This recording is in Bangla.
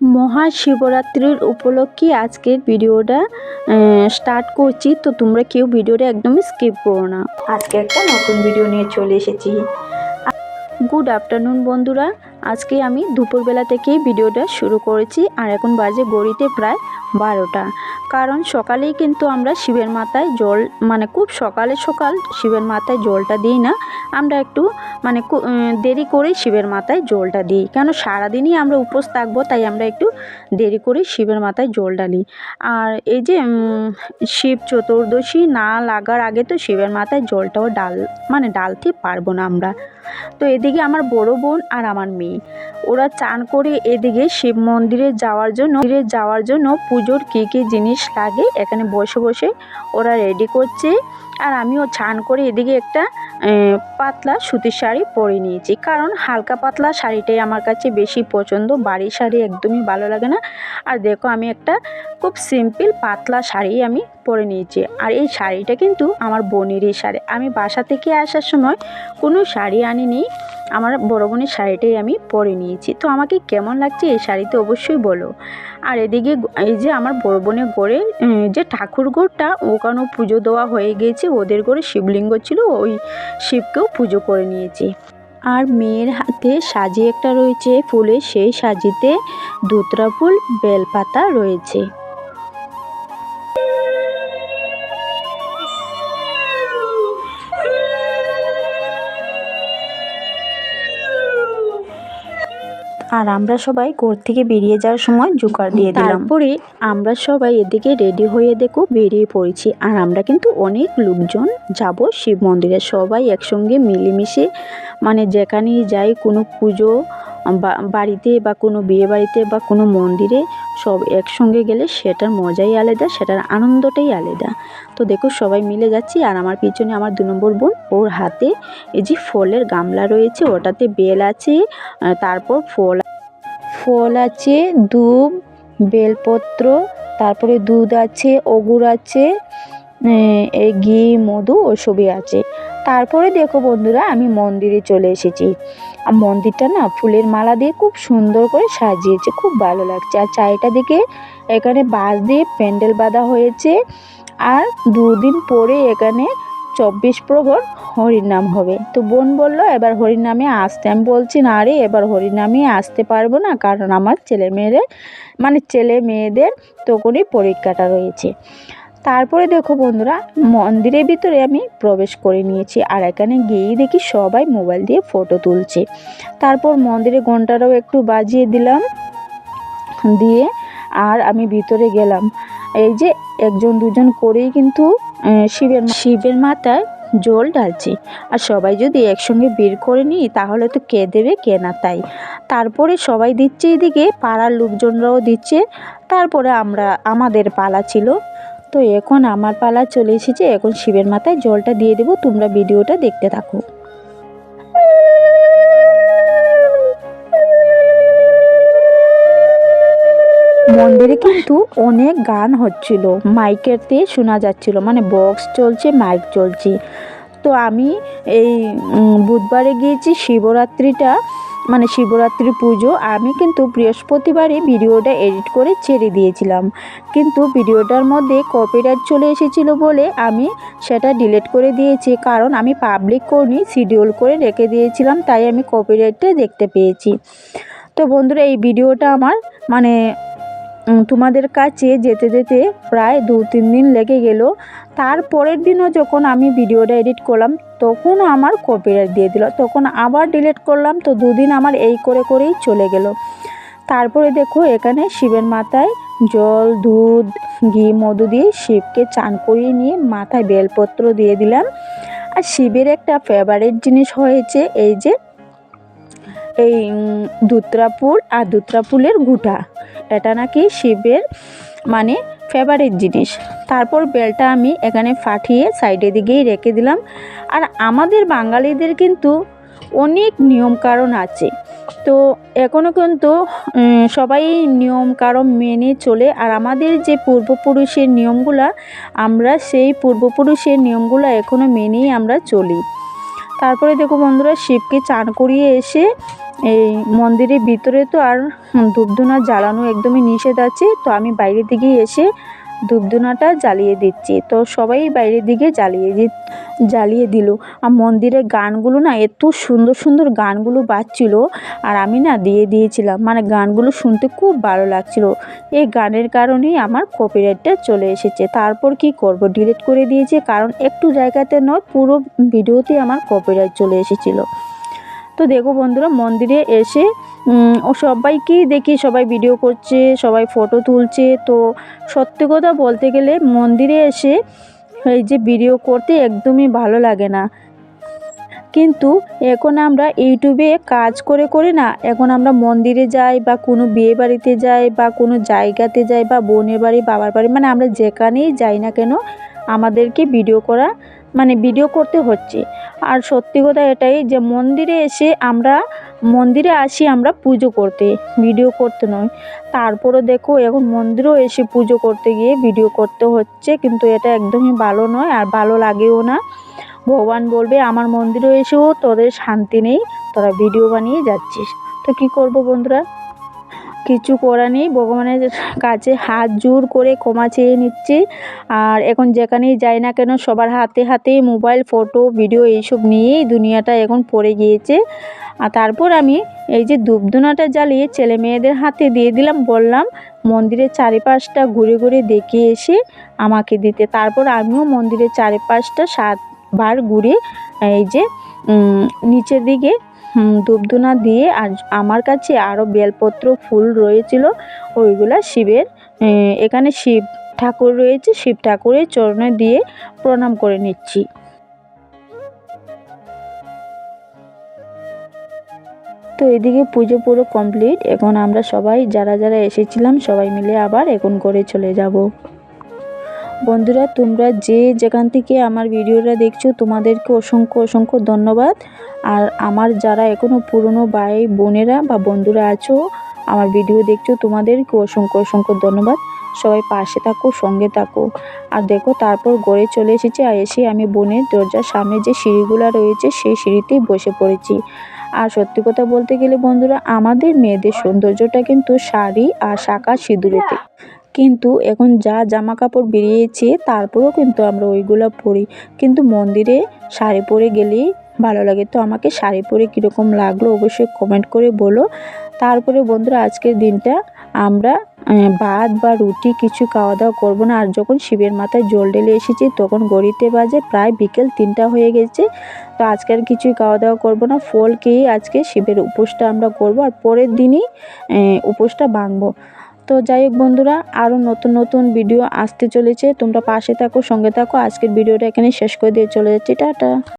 মহাশিবরাত্রির উপলক্ষে আজকের ভিডিওটা স্টার্ট করছি। তো তোমরা কেউ ভিডিওটা একদম স্কিপ করো না। আজকে একটা নতুন ভিডিও নিয়ে চলে এসেছি। গুড আফটারনুন বন্ধুরা। আজকে আমি দুপুরবেলা থেকেই ভিডিওটা শুরু করেছি আর এখন বাজে গড়িতে প্রায় বারোটা। কারণ সকালেই কিন্তু আমরা শিবের মাথায় জল মানে খুব সকালে সকাল শিবের মাথায় জলটা দিই না, আমরা একটু মানে দেরি করেই শিবের মাথায় জলটা দিই। কেন সারাদিনই আমরা উপোস থাকব, তাই আমরা একটু দেরি করে শিবের মাথায় জল ডালি আর এই যে শিব চতুর্দশী না লাগার আগে তো শিবের মাথায় জলটাও ডাল মানে ডালতে পারব না আমরা। তো এদিকে আমার বড় বোন আর আমার মেয়ে। ওরা চান করে এদিকে শিব মন্দিরে যাওয়ার জন্য যাওয়ার জন্য পুজোর কী কী জিনিস লাগে এখানে বসে বসে ওরা রেডি করছে। আর আমিও ছান করে এদিকে একটা পাতলা সুতির শাড়ি পরে নিয়েছি। কারণ হালকা পাতলা শাড়িটাই আমার কাছে বেশি পছন্দ। বাড়ির শাড়ি একদমই ভালো লাগে না। আর দেখো আমি একটা খুব সিম্পল পাতলা শাড়ি আমি পরে নিয়েছি। আর এই শাড়িটা কিন্তু আমার বোনেরই শাড়ি। আমি বাসা থেকে আসার সময় কোনো শাড়ি আনিনি। আমার বড় বোনের শাড়িটাই আমি পরে নিয়েছি। তো আমাকে কেমন লাগছে এই শাড়িতে অবশ্যই বলো। আর এদিকে এই যে আমার বড় বোনের উম, যে ঠাকুর ঘরটা ওখানেও পুজো দেওয়া হয়ে গিয়েছে ওদের ঘরে শিবলিঙ্গ ছিল ওই শিবকেও পুজো করে নিয়েছি। আর মেয়ের হাতে সাজি একটা রয়েছে ফুলে সেই সাজিতে দুতরা ফুল বেলপাতা রয়েছে। আর আমরা সবাই ঘর থেকে বেরিয়ে যাওয়ার সময় জোগাড় দিয়ে দিলাম। পরে আমরা সবাই এদিকে রেডি হয়ে দেখো বেরিয়ে পড়েছি। আর আমরা কিন্তু অনেক লোকজন যাব শিব মন্দিরে। সবাই একসঙ্গে মিলেমিশে মানে যেখানেই যাই কোনো পুজো বাড়িতে বা কোনো বিয়ে বাড়িতে বা কোনো মন্দিরে সব একসঙ্গে গেলে সেটার মজাই আলাদা, সেটার আনন্দটাই আলাদা। তো দেখো সবাই মিলে যাচ্ছি আর আমার পিছনে আমার দু নম্বর বোন, ওর হাতে এই যে ফলের গামলা রয়েছে, ওটাতে বেল আছে তারপর ফল ফল আছে দুব বেলপত্র, তারপরে দুধ আছে অগুর আছে এই ঘি, মধু ওসবই আছে। তারপরে দেখো বন্ধুরা, আমি মন্দিরে চলে এসেছি। আর মন্দিরটা না, ফুলের মালা দিয়ে খুব সুন্দর করে সাজিয়েছে, খুব ভালো লাগছে। আর চারিটা দিকে এখানে বাঁশ দিয়ে প্যান্ডেল বাঁধা হয়েছে। আর দুদিন পরে এখানে চব্বিশ প্রহর হরিনাম হবে। তো বোন বলল, এবার হরিনামে আসতে। আমি বলছি, না রে, এবার হরিনামে আসতে পারব না, কারণ আমার ছেলে মেয়েদের মানে ছেলে মেয়েদের তখনই পরীক্ষাটা রয়েছে। তারপরে দেখো বন্ধুরা, মন্দিরের ভিতরে আমি প্রবেশ করে নিয়েছি আর এখানে গিয়েই দেখি সবাই মোবাইল দিয়ে ফটো তুলছে। তারপর মন্দিরে ঘন্টাটাও একটু বাজিয়ে দিলাম, দিয়ে আর আমি ভিতরে গেলাম। এই যে একজন দুজন করেই কিন্তু শিবের শিবের মাথায় জল ঢালছি। আর সবাই যদি একসঙ্গে বের করে নিই, তাহলে তো কে দেবে, কে না তাই। তারপরে সবাই দিচ্ছে এদিকে, পাড়ার লোকজনরাও দিচ্ছে। তারপরে আমরা, আমাদের পালা ছিল। তো এখন আমার পালা চলে এসেছে। এখন শিবের মাথায় জলটা দিয়ে দেবো। তোমরা ভিডিওটা দেখতে থাকো। মন্দিরে কিন্তু অনেক গান হচ্ছিল। মাইকেতে শোনা যাচ্ছিল। মানে বক্স চলছে, মাইক চলছে। তো আমি এই বুধবারে গিয়েছি শিবরাত্রিটা। মানে শিবরাত্রি পুজো, আমি কিন্তু বৃহস্পতিবারে ভিডিওটা এডিট করে ছেড়ে দিয়েছিলাম। কিন্তু ভিডিওটার মধ্যে কপিরাইট চলে এসেছিল বলে আমি সেটা ডিলিট করে দিয়েছি। কারণ আমি পাবলিক করিনি শিডিউল করে রেখে দিয়েছিলাম, তাই আমি কপিরাইটটা দেখতে পেয়েছি। তো বন্ধুরা, এই ভিডিওটা আমার মানে তোমাদের কাছে যেতে যেতে প্রায় দু তিন দিন লেগে গেল। তারপরের দিনও যখন আমি ভিডিওটা এডিট করলাম তখনও আমার কপিরাইট দিয়ে দিল। তখন আবার ডিলিট করলাম, তো দুদিন আমার এই করে করেই চলে গেল। তারপরে দেখো, এখানে শিবের মাথায় জল, দুধ, ঘি, মধু দিয়ে শিবকে চান করিয়ে নিয়ে মাথায় বেলপত্র দিয়ে দিলাম। আর শিবের একটা ফেভারিট জিনিস হয়েছে, এই যে এই উম, দুত্রা ফুল আর দুত্রা ফুলের গুটা এটা নাকি শিবের মানে ফেভারিট জিনিস। তারপর বেলটা আমি এখানে ফাটিয়ে সাইডের দিকেই রেখে দিলাম। আর আমাদের বাঙালিদের কিন্তু অনেক নিয়ম কারণ আছে। তো এখনও কিন্তু সবাই নিয়ম কারণ মেনে চলে। আর আমাদের যে পূর্বপুরুষের নিয়মগুলা আমরা সেই পূর্বপুরুষের নিয়মগুলো এখনও মেনেই আমরা চলি। তারপরে দেখো বন্ধুরা শিবকে চান করিয়ে এসে এই মন্দিরের ভিতরে তো আর ধূপধুনা জ্বালানো একদমই নিষেধ আছে। তো আমি বাইরে দিকে এসে ধূপধুনাটা জ্বালিয়ে দিচ্ছি। তো সবাই বাইরের দিকে জ্বালিয়ে দি, জ্বালিয়ে দিল। আর মন্দিরের গানগুলো না এত সুন্দর সুন্দর গানগুলো বাজছিল। আর আমি না দিয়ে দিয়েছিলাম। মানে গানগুলো শুনতে খুব ভালো লাগছিল। এই গানের কারণেই আমার কপিরাইটটা চলে এসেছে। তারপর কি করব? ডিলিট করে দিয়েছি। কারণ একটু জায়গাতে নয়, পুরো ভিডিওতে আমার কপিরাইট চলে এসেছিল। তো দেখো বন্ধুরা, মন্দিরে এসে ও সবাইকেই দেখি সবাই ভিডিও করছে, সবাই ফটো তুলছে। তো সত্যি কথা বলতে গেলে মন্দিরে এসে এই যে ভিডিও করতে একদমই ভালো লাগে না। কিন্তু এখন আমরা ইউটিউবে কাজ করে করে না, এখন আমরা মন্দিরে যাই বা কোনো বিয়ে বাড়িতে যাই বা কোনো জায়গাতে যাই বা বোনের বাড়ি, বাবার বাড়ি মানে আমরা যেখানেই যাই না কেন, আমাদেরকে ভিডিও করা মানে ভিডিও করতে হচ্ছে। আর সত্যি কথা এটাই যে মন্দিরে এসে আমরা, মন্দিরে আসি আমরা পুজো করতে ভিডিও করতে নয়। তারপরে দেখো এখন মন্দিরেও এসে পুজো করতে গিয়ে ভিডিও করতে হচ্ছে, কিন্তু এটা একদমই ভালো নয় আর ভালো লাগেও না। ভগবান বলবে, আমার মন্দিরে এসেও তোদের শান্তি নেই, তোরা ভিডিও বানিয়ে যাচ্ছিস। তো কী করব বন্ধুরা? কিছু করা নেই। ভগবানের কাছে হাত জোর করে ক্ষমা চেয়ে নিচ্ছি। আর এখন যেখানেই যাই না কেন সবার হাতে হাতে মোবাইল, ফটো, ভিডিও এইসব নিয়েই দুনিয়াটা এখন পড়ে গিয়েছে। আর তারপর আমি এই যে ধূপধুনাটা জ্বালিয়ে ছেলে মেয়েদের হাতে দিয়ে দিলাম, বললাম, মন্দিরের চারিপাশটা ঘুরে ঘুরে দেখে এসে আমাকে দিতে। তারপর আমিও মন্দিরের চারিপাশটা সাতবার ঘুরে এই যে নিচের দিকে ধূপধুনা দিয়ে আর আমার কাছে আরও বেলপত্র, ফুল রয়েছিল, ওইগুলা শিবের এখানে শিব ঠাকুর রয়েছে, শিব ঠাকুরের চরণে দিয়ে প্রণাম করে নিচ্ছি। তো এদিকে পুজো পুরো কমপ্লিট, এখন আমরা সবাই, যারা যারা এসেছিলাম, সবাই মিলে আবার এখন করে চলে যাব। বন্ধুরা, তোমরা যে যেখান থেকে আমার ভিডিওটা দেখছ, তোমাদেরকে অসংখ্য অসংখ্য ধন্যবাদ। আর আমার যারা এখনও পুরনো ভাই, বোনেরা বা বন্ধুরা আছো, আমার ভিডিও দেখছ, তোমাদেরকে অসংখ্য অসংখ্য ধন্যবাদ। সবাই পাশে থাকো, সঙ্গে থাকো। আর দেখো, তারপর গড়ে চলে এসেছি আর এসে আমি বোনের দরজার সামনে যে সিঁড়িগুলো রয়েছে, সেই সিঁড়িতেই বসে পড়েছি। আর সত্যি কথা বলতে গেলে বন্ধুরা, আমাদের মেয়েদের সৌন্দর্যটা কিন্তু শাড়ি আর শাঁখা সিঁদুরেতে। কিন্তু এখন যা জামা কাপড় বেরিয়েছে তারপরেও কিন্তু আমরা ওইগুলো পরি। কিন্তু মন্দিরে শাড়ি পরে গেলেই ভালো লাগে। তো আমাকে শাড়ি পরে কীরকম লাগল অবশ্যই কমেন্ট করে বলো। তারপরে বন্ধুরা আজকের দিনটা আমরা ভাত বা রুটি কিছু খাওয়া দাওয়া করব না। আর যখন শিবের মাথায় জল ঢেলে এসেছি তখন গড়িতে বাজে প্রায় বিকেল তিনটা হয়ে গেছে। তো আজকে আর কিছুই খাওয়া দাওয়া করব না। ফল খেয়েই আজকে শিবের উপোসটা আমরা করব। আর পরের দিনই উপোসটা ভাঙবো। তো যাই হোক বন্ধুরা আরও নতুন নতুন ভিডিও আসতে চলেছে। তোমরা পাশে থাকো, সঙ্গে থাকো। আজকের ভিডিওটা এখানে শেষ করে দিয়ে চলে যাচ্ছি। টাটা।